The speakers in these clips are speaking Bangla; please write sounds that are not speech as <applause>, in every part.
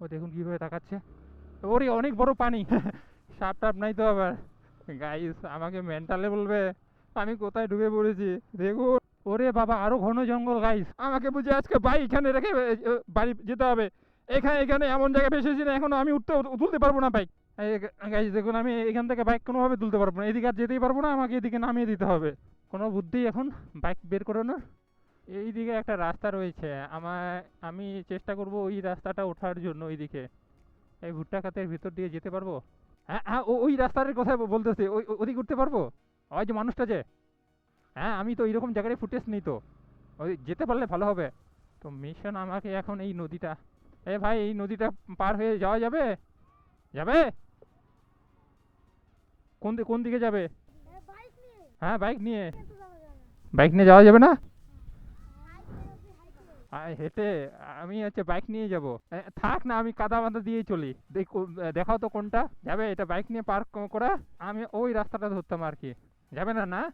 ও দেখুন কীভাবে তাকাচ্ছে। ওরে, অনেক বড় পানি। <laughs> সাপ টাপ নাই তো আবার। গাইস আমাকে মেন্টালে বলবে, আমি কোথায় ডুবে পড়েছি? দেখুন। ওরে বাবা, আরও ঘন জঙ্গল গাইস আমাকে বুঝে আজকে বাইক এখানে রেখে বাড়ি যেতে হবে। এখানে এখানে এমন জায়গায় ফেসেছি না, এখনও আমি উঠতে তুলতে পারব না বাইক গাইস দেখুন, আমি এখান থেকে বাইক কোনোভাবে তুলতে পারব না। এদিকে আর যেতেই পারব না, আমাকে এদিকে নামিয়ে দিতে হবে। কোনো বুদ্ধি এখন? বাইক বের করানোর এইদিকে একটা রাস্তা রয়েছে। আমার আমি চেষ্টা করব ওই রাস্তাটা ওঠার জন্য ওইদিকে এই ভুট্টা খাতের ভিতর দিয়ে যেতে পারব? হ্যাঁ হ্যাঁ ও- ওই রাস্তার কথা বলতেছি। ওই ওই- ওদিকে উঠতে পারব? ওই যে মানুষটা যে। হ্যাঁ আমি তো এইরকম জায়গায় ফুটেজ নিই তো। ওই যেতে পারলে ভালো হবে। তো মিশন আমাকে এখন এই নদীটা। এ ভাই এই নদীটা পার হয়ে যাওয়া যাবে? যাবে? কোন কোন দিকে যাবে? হ্যাঁ বাইক নিয়ে। বাইক নিয়ে যাওয়া যাবে না? হেঁটে আমি হচ্ছে বাইক নিয়ে যাব। থাক না, আমি কাদা বাঁধা দিয়েই চলি। দেখাও তো কোনটা। যাবে, এটা বাইক নিয়ে পার্ক করা আমি ওই রাস্তাটা ধরতাম আর কি। যাবে না না?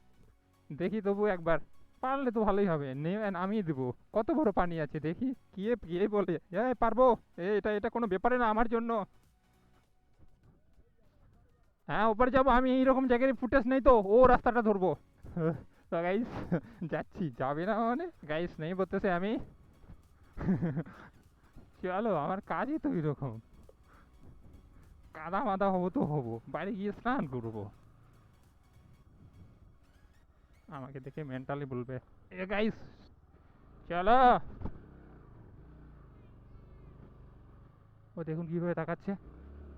দেখি তবু একবার। পারলে তো ভালোই হবে। নামিয়ে দেবো। কত বড় পানি আছে, দেখি। কে কে বলে? এ, পারব। এটা এটা কোনো ব্যাপারে না আমার জন্য। হ্যাঁ ওপরে যাব। আমি এইরকম জায়গায় ফুটেজ নেই তো। ও রাস্তাটা ধরবো। <laughs> গাইস যাচ্ছি। যাবে না মানে? গাইস নেই বলতেছে আমি। চলো আমার কাজই তো এরকম। কাদা মাদা হব তো হব, বাড়ি গিয়ে স্নান করব। আমাকে দেখে মেন্টালি বলবে, এ গাইস চলো। ও দেখুন কীভাবে তাকাচ্ছে।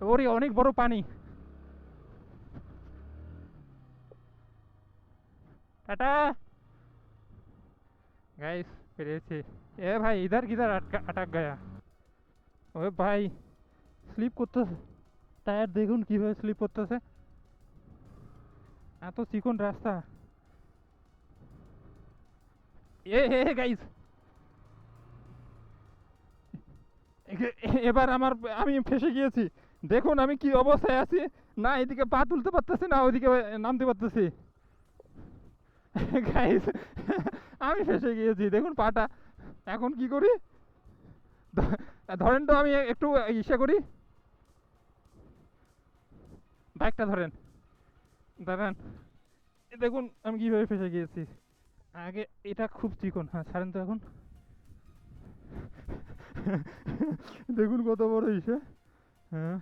ওরে, অনেক বড় পানি। টাটা। गाइस পেরেছি এ ভাই ইধার কিধার আটকা আটক গয়া ওই ভাই স্লিপ করতেছে টায়ার দেখুন কিভাবে স্লিপ করতেছে এত চিকন রাস্তা এ হে গাইস এবার আমার আমি ফেসে গিয়েছি দেখুন আমি কি অবস্থায় আছি না এদিকে পা তুলতে পারতেছি না ওইদিকে নামতে পারতেছি গাইস আমি ফেসে গিয়েছি, দেখুন পাটা। এখন কি করি? ধরেন তো আমি একটু ইসে করি। বাইকটা ধরেন। দাঁড়ান। দেখুন, আমি কীভাবে ফেসে গিয়েছি। আগে এটা খুব চিকন হ্যাঁ ছাড়েন তো এখন। দেখুন কত বড় ইসে। হ্যাঁ।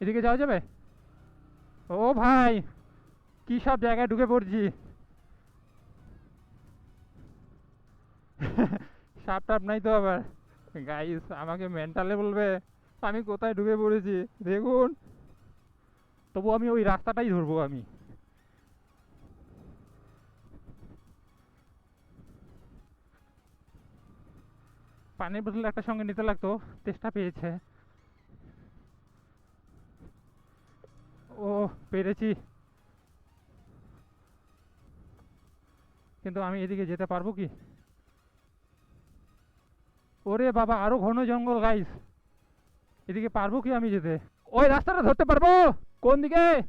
এদিকে যাওয়া যাবে? ও ভাই! কি সব জায়গায় ঢুকে পড়ছি? সাপ টাপ নাই তো আবার। গাইস আমাকে মেন্টালে বলবে, আমি কোথায় ঢুকে পড়েছি? দেখুন। তবু আমি ওই রাস্তাটাই ধরবো আমি। পানির বোতল একটা সঙ্গে নিতে লাগতো, তেষ্টা পেয়েছে। ও, পেরেছি। কিন্তু আমি এদিকে যেতে পারব কি? ওরে বাবা, আরও ঘন জঙ্গল গাইস এদিকে পারব কি আমি যেতে? ওই রাস্তাটা ধরতে পারব? কোন দিকে?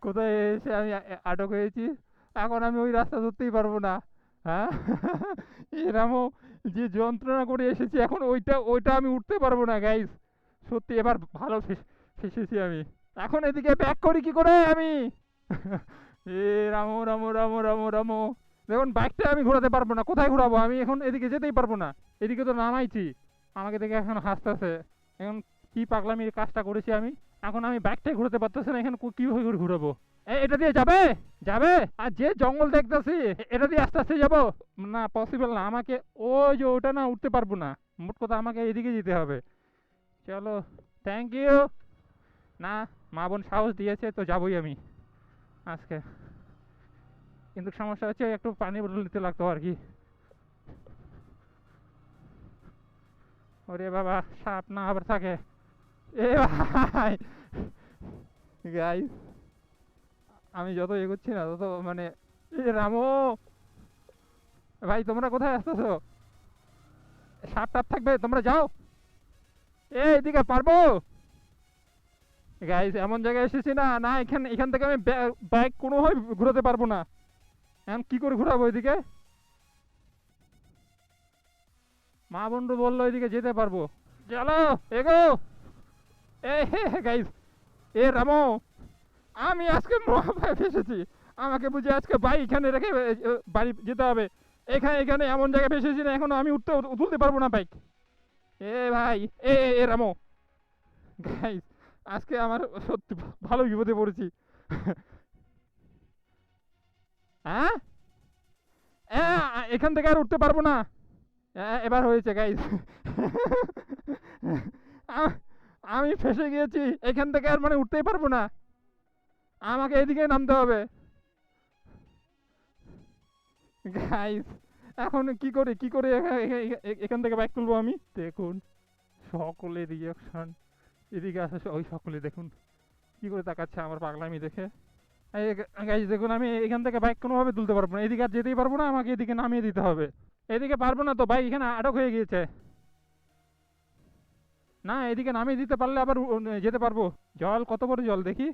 কোথায় এসে আমি আটক হয়েছি? এখন আমি ওই রাস্তা ধরতেই পারব না। হ্যাঁ? <laughs> এরামও যে যন্ত্রণা করে এসেছি, এখন ওইটা ওইটা আমি উঠতে পারব না গাইস সত্যি, এবার ভালো ফেস- ফেসেছি আমি। এখন এদিকে ব্যাক করি কি করে আমি? <laughs> এ রামো রামো রামো রামো রামো। দেখুন বাইকটা আমি ঘোরাতে পারব না। কোথায় ঘোরাবো? আমি এখন এদিকে যেতেই পারব না। এদিকে তো নামাইছি। আমাকে দেখে এখন হাসতেছে। এখন কি পাগলামির কাজটা করেছি আমি? এখন আমি বাইকটাই ঘোরাতে পারতেছি না। এখানে কীভাবে করে ঘুরাবো? এটা দিয়ে যাবে? যাবে? আর যে জঙ্গল দেখতেছি, এটা দিয়ে আস্তে আস্তে যাব? না পসিবল না। আমাকে ওই যে ওটা না উঠতে পারব না। মোট কথা আমাকে এদিকে যেতে হবে। চলো থ্যাংক ইউ না, মা বোন সাহস দিয়েছে, তো যাবোই আমি। আজকে। কিন্তু সমস্যা হচ্ছে একটু পানি বোতল নিতে লাগতো আর কি। ওরে বাবা, সাপ না আবার থাকে। এ ভাই গাই আমি যত এগোচ্ছি না, তত মানে এ রামো, ভাই, তোমরা কোথায় আসতেছো? সাপ টাপ থাকবে, তোমরা যাও। এ, এদিকে পারব? গাইস এমন জায়গায় এসেছি না না, এখান এখান থেকে আমি বাইক কোনোভাবে ঘোরাতে পারব না। এখন কি করে ঘোরাবো এদিকে? মা বন্ধু বলল এদিকে যেতে পারব। চলো এগো! এ গাইস এ রামো আমি আজকে মহাপায় ফেসেছি আমাকে বুঝে আজকে বাইক এখানে রেখে বাড়ি যেতে হবে। এখানে এখানে এমন জায়গায় ফেসেছি না এখনও আমি উঠতে তুলতে পারব না বাইক এ ভাই এ এ, রামো গাইস আজকে আমার সত্যি ভালো বিপদে পড়েছি। হ্যাঁ? এখান থেকে আর উঠতে পারব না। এবার হয়েছে গাইস আমি ফেসে গিয়েছি। এখান থেকে আর মানে উঠতেই পারব না। আমাকে এদিকে নামতে হবে। গাইস এখন কি করে? কি করে এখা- এখা- এখা- এখান থেকে বাইক তুলবো আমি? দেখুন, সকলের রিয়াকশন এদিকে আসে, ওই সকলে দেখুন। কি করে তাকাচ্ছে আমার পাগলামি দেখে? গাইজ দেখুন, আমি এখান থেকে বাইক কোনোভাবে তুলতে পারব না। এদিকে আর যেতেই পারব না, আমাকে এদিকে নামিয়ে দিতে হবে। এদিকে পারব না তো বাইক এখানে আটক হয়ে গিয়েছে। না, এদিকে নামিয়ে দিতে পারলে আবার যেতে পারব। জল, কত বড় জল, দেখি।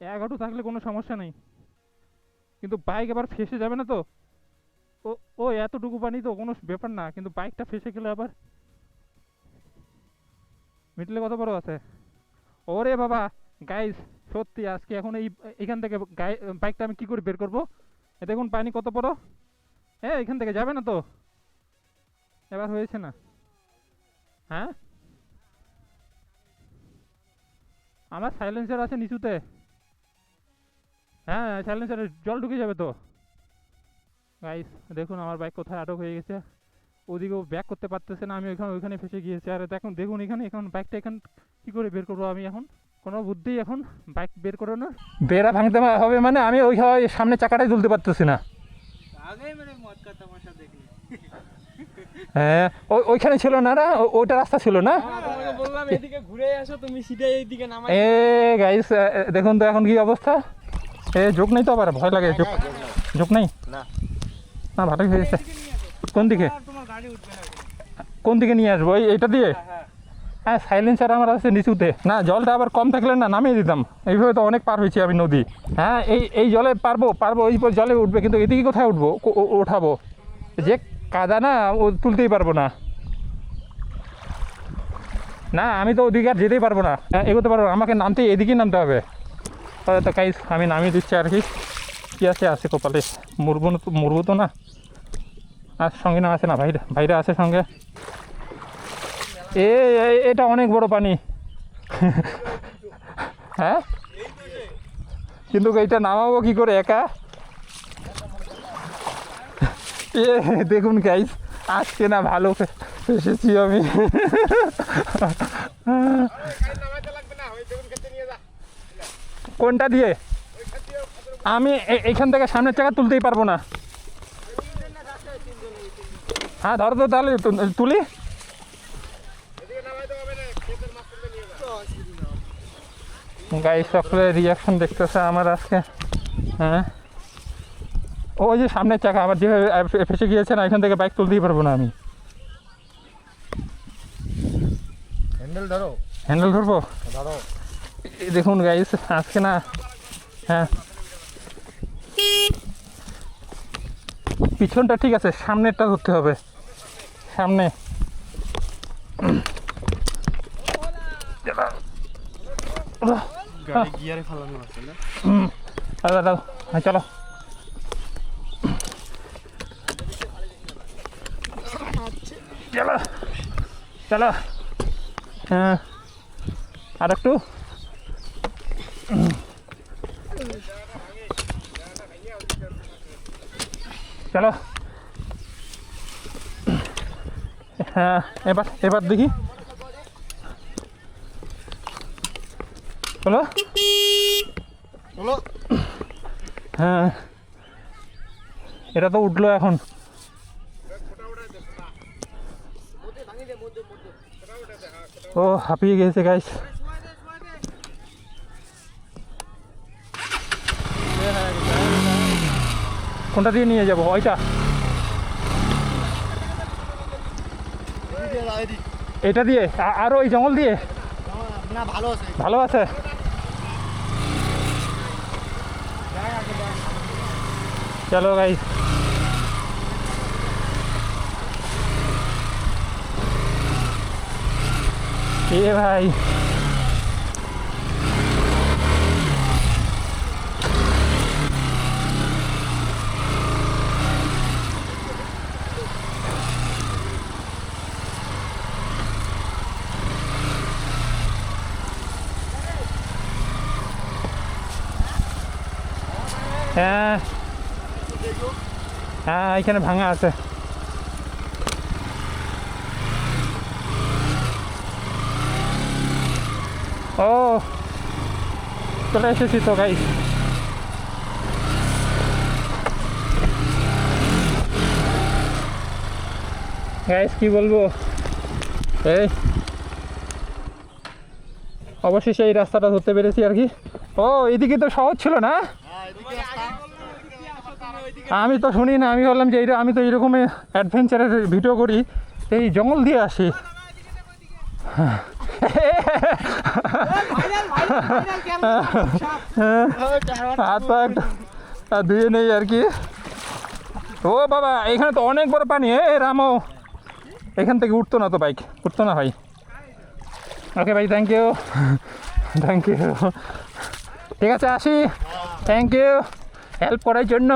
হাঁটু থাকলে কোনো সমস্যা নেই। কিন্তু বাইক আবার ফেসে যাবে না তো? ও ও, এতটুকু পানি তো কোনো ব্যাপার না, কিন্তু বাইকটা ফেসে গেলে আবার মিটলে কত বড় আছে? ওরে বাবা গাইস সত্যি আজকে এখন এই এখান থেকে বাইকটা আমি কি করে বের করব? দেখুন, পানি কত বড়? হ্যাঁ এখান থেকে যাবে না তো? এবার হয়েছে না। হ্যাঁ? আমার সাইলেন্সার আছে নিচুতে। হ্যাঁ সাইলেন্সারে জল ঢুকে যাবে তো। গাইস দেখুন, আমার বাইক কোথায় আটক হয়ে গেছে। ওদিকেও ব্যাক করতে পারতেছে না আমি ওইখানে ওইখানে ফেসে গিয়েছি। আর দেখুন দেখুন এখানে এখন বাইকটা এখন কী করে বের করব আমি এখন? কোনো বুদ্ধি এখন বাইক বের করো না? বেড়া ভাঙতে হবে মানে আমি ওই সামনে চাকাটাই তুলতে পারতেছি না। দেখলি। হ্যাঁ ওই ওইখানে ছিল না না ওইটা রাস্তা ছিল না? তোমাকে বললাম এদিকে ঘুরে আসো তুমি সিধা এইদিকে নামাই এ গাইস দেখুন তো এখন কি অবস্থা। এ যোগ নেই তো আবার ভয় লাগে যোগ যোগ নেই? না। না ভালোই হয়েছে। কোন দিকে? কোন দিকে নিয়ে আসব? এই এটা দিয়ে? হ্যাঁ সাইলেন্সার আমার আছে নিচুতে। না জলটা আবার কম থাকলে না নামিয়ে দিতাম। এইভাবে তো অনেক পার হয়েছি আমি নদী। হ্যাঁ এই এই জলে পারব পারব এই জলে উঠবে কিন্তু এদিকে কোথায় উঠবো? ওঠাবো? যে কাদা না ও তুলতেই পারব না। না আমি তো ওদিকে আর যেতেই পারব না। হ্যাঁ, এগোতে পারব আমাকে নামতে এদিকেই নামতে হবে। তাহলে তো কাইস আমি নামিয়ে দিচ্ছি আর কি। কী আছে? আছে কপালে। মরবো না তো মরবো তো না। আর সঙ্গে না আছে না, ভাইরা ভাইরা আছে সঙ্গে। এ এটা অনেক বড় পানি। হ্যাঁ? কিন্তু এইটা নামাবো কি করে, একা? এ, দেখুন গাইস আজকে না ভালো এসেছি আমি। কোনটা দিয়ে? আমি এইখান থেকে সামনের চাকা তুলতেই পারব না। হ্যাঁ ধরো তো তাহলে তুলি। গাই সকলের রিয়াকশন দেখতেছে আমার আজকে। হ্যাঁ। ওই যে সামনের চাকা আবার যেভাবে ফেসে গিয়েছে না এখান থেকে বাইক তুলতেই পারব না আমি। হ্যান্ডেল ধরো। হ্যান্ডেল ধরবো? ধরো। দেখুন গাইস আজকে না হ্যাঁ। পিছনটা ঠিক আছে সামনেরটা ধরতে হবে। সামনে। হ্যাঁ চলো। চলো চলো। হ্যাঁ আর একটু। চলো হ্যাঁ এবার এবার দেখি। হ্যাঁ। এটা তো উঠল এখন। ও হাঁপিয়ে গেছে গাইস কোনটা দিয়ে নিয়ে যাব? ওইটা। এটা দিয়ে? আরও ওই জঙ্গল দিয়ে? ভালো আছে। ভালো আছে? চলো গাই এ ভাই। হ্যাঁ। হ্যাঁ এখানে ভাঙা আছে। ও, চলে এসেছি তো গাই গাইস কি বলব? এই, অবশেষে এই রাস্তাটা ধরতে পেরেছি আর কি। ও, এদিকে তো সহজ ছিল না? আমি তো শুনি না, আমি বললাম যে এইটা আমি তো এইরকম অ্যাডভেঞ্চারের ভিডিও করি, এই জঙ্গল দিয়ে আসি। হাত ধুয়ে নেই আর কি। ও বাবা, এখানে তো অনেক বড় পানি। এ, রামো। এখান থেকে উঠতো না তো বাইক উঠতো না ভাই। ওকে ভাই থ্যাংক ইউ থ্যাংক ইউ ঠিক আছে, আসি। থ্যাংক ইউ হেল্প করার জন্য।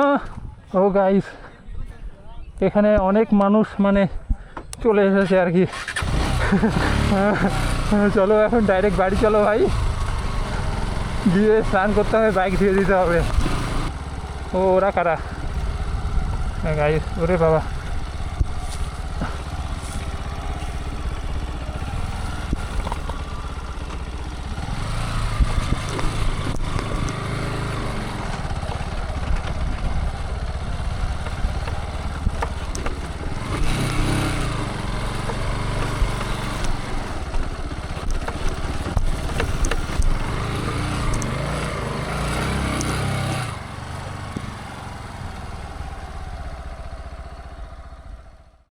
ও গাইস এখানে অনেক মানুষ মানে চলে এসেছে আর কি। <laughs> চলো এখন ডাইরেক্ট বাড়ি চলো ভাই। দিয়ে স্নান করতে হবে বাইক ধুয়ে দিতে হবে। ও ওরা কারা? গাইস ওরে বাবা।